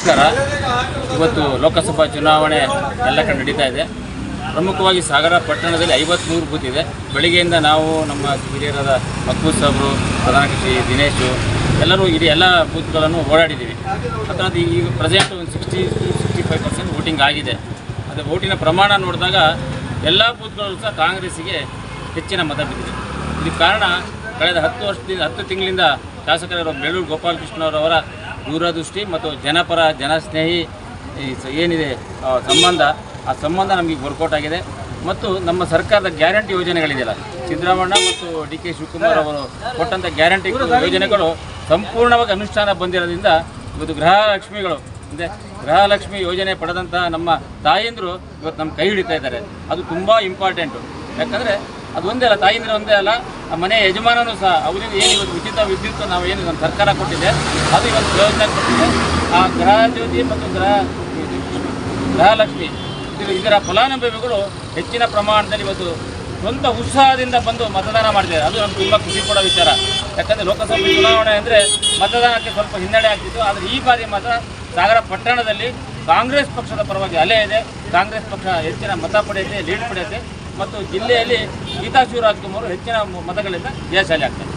ನಮಸ್ಕಾರ. ಇವತ್ತು ಲೋಕಸಭಾ ಚುನಾವಣೆ ಎಲ್ಲ ಕಡೆ ನಡೀತಾ ಇದೆ. ಪ್ರಮುಖವಾಗಿ ಸಾಗರ ಪಟ್ಟಣದಲ್ಲಿ ಐವತ್ತ್ಮೂರು ಬೂತ್ ಇದೆ. ಬೆಳಿಗ್ಗೆಯಿಂದ ನಾವು ನಮ್ಮ ಹಿರಿಯರಾದ ಮಕ್ಕೂ ಸಾಬ್ರು, ಪ್ರಧಾನ ಕೃಷಿ ದಿನೇಶು, ಎಲ್ಲರೂ ಇಡೀ ಎಲ್ಲ ಬೂತ್ಗಳನ್ನು ಓಡಾಡಿದ್ದೀವಿ. ಅಥವಾ ಈಗ ಪ್ರೆಸೆಂಟ್ ಒಂದು sixty sixty five percent voting ಆಗಿದೆ. ಅದು ಓಟಿನ ಪ್ರಮಾಣ ನೋಡಿದಾಗ ಎಲ್ಲ ಬೂತ್ಗಳಲ್ಲೂ ಸಹ ಕಾಂಗ್ರೆಸ್ಸಿಗೆ ಹೆಚ್ಚಿನ ಮತ ಬಿದ್ದಿದೆ. ಇದಕ್ಕೆ ಕಾರಣ ಕಳೆದ ಹತ್ತು ವರ್ಷದಿಂದ, ಹತ್ತು ತಿಂಗಳಿಂದ ಶಾಸಕರಾದ ಬೇಳೂರು ಗೋಪಾಲಕೃಷ್ಣರವರ ದೂರದೃಷ್ಟಿ ಮತ್ತು ಜನಪರ ಜನಸ್ನೇಹಿ ಈ ಸ- ಏನಿದೆ ಸಂಬಂಧ ಆ ಸಂಬಂಧ ನಮಗೆ ವರ್ಕೌಟ್ ಆಗಿದೆ. ಮತ್ತು ನಮ್ಮ ಸರ್ಕಾರದ ಗ್ಯಾರಂಟಿ ಯೋಜನೆಗಳಿದೆಯಲ್ಲ ಸಿದ್ದರಾಮಣ್ಣ ಮತ್ತು ಡಿ ಕೆ ಶಿವಕುಮಾರ್ ಅವರು ಕೊಟ್ಟಂಥ ಗ್ಯಾರಂಟಿ ಯೋಜನೆಗಳು ಸಂಪೂರ್ಣವಾಗಿ ಅನುಷ್ಠಾನ ಬಂದಿರೋದ್ರಿಂದ ಇವತ್ತು ಗೃಹಲಕ್ಷ್ಮಿಗಳು ಅಂದರೆ ಗೃಹಲಕ್ಷ್ಮಿ ಯೋಜನೆ ಪಡೆದಂತಹ ನಮ್ಮ ತಾಯಂದರು ಇವತ್ತು ನಮ್ಮ ಕೈ ಹಿಡಿತಾ ಇದ್ದಾರೆ. ಅದು ತುಂಬ ಇಂಪಾರ್ಟೆಂಟು ಯಾಕಂದರೆ ಅದು ಒಂದೇ ಅಲ್ಲ, ತಾಯಿಂದ್ರೆ ಒಂದೇ ಅಲ್ಲ, ಆ ಮನೆ ಯಜಮಾನನು ಸಹ ಅವರಿಗೆ ಏನು ಇವತ್ತು ಉಚಿತ ವಿದ್ಯುತ್ ನಾವು ಏನು ನಮ್ಮ ಸರ್ಕಾರ ಕೊಟ್ಟಿದೆ, ಅದು ಇವತ್ತು ಪ್ರಯೋಜನ ಕೊಟ್ಟಿದೆ. ಆ ಗೃಹ ಜ್ಯೋತಿ ಮತ್ತು ಗೃಹ ಗೃಹಲಕ್ಷ್ಮಿ, ಇದು ಇದರ ಫಲಾನುಭವಿಗಳು ಹೆಚ್ಚಿನ ಪ್ರಮಾಣದಲ್ಲಿ ಇವತ್ತು ಸ್ವಂತ ಉತ್ಸಾಹದಿಂದ ಬಂದು ಮತದಾನ ಮಾಡಿದ್ದಾರೆ. ಅದು ನಮ್ಗೆ ತುಂಬ ಖುಷಿ ಕೊಡೋ ವಿಚಾರ. ಯಾಕಂದರೆ ಲೋಕಸಭೆ ಚುನಾವಣೆ ಅಂದರೆ ಮತದಾನಕ್ಕೆ ಸ್ವಲ್ಪ ಹಿನ್ನಡೆ ಆಗ್ತಿತ್ತು. ಆದರೆ ಈ ಬಾರಿ ಮಾತ್ರ ಸಾಗರ ಪಟ್ಟಣದಲ್ಲಿ ಕಾಂಗ್ರೆಸ್ ಪಕ್ಷದ ಪರವಾಗಿ ಅಲೆ ಇದೆ. ಕಾಂಗ್ರೆಸ್ ಪಕ್ಷ ಹೆಚ್ಚಿನ ಮತ ಪಡೆಯುತ್ತೆ, ಲೀಡ್ ಪಡೆಯುತ್ತೆ. ಮತ್ತು ಜಿಲ್ಲೆಯಲ್ಲಿ ಗೀತಾ ಶಿವರಾಜ್ಕುಮಾರ್ ಹೆಚ್ಚಿನ ಮತಗಳಿಂದ ಜಯಶಾಲಿ ಆಗ್ತಾರೆ.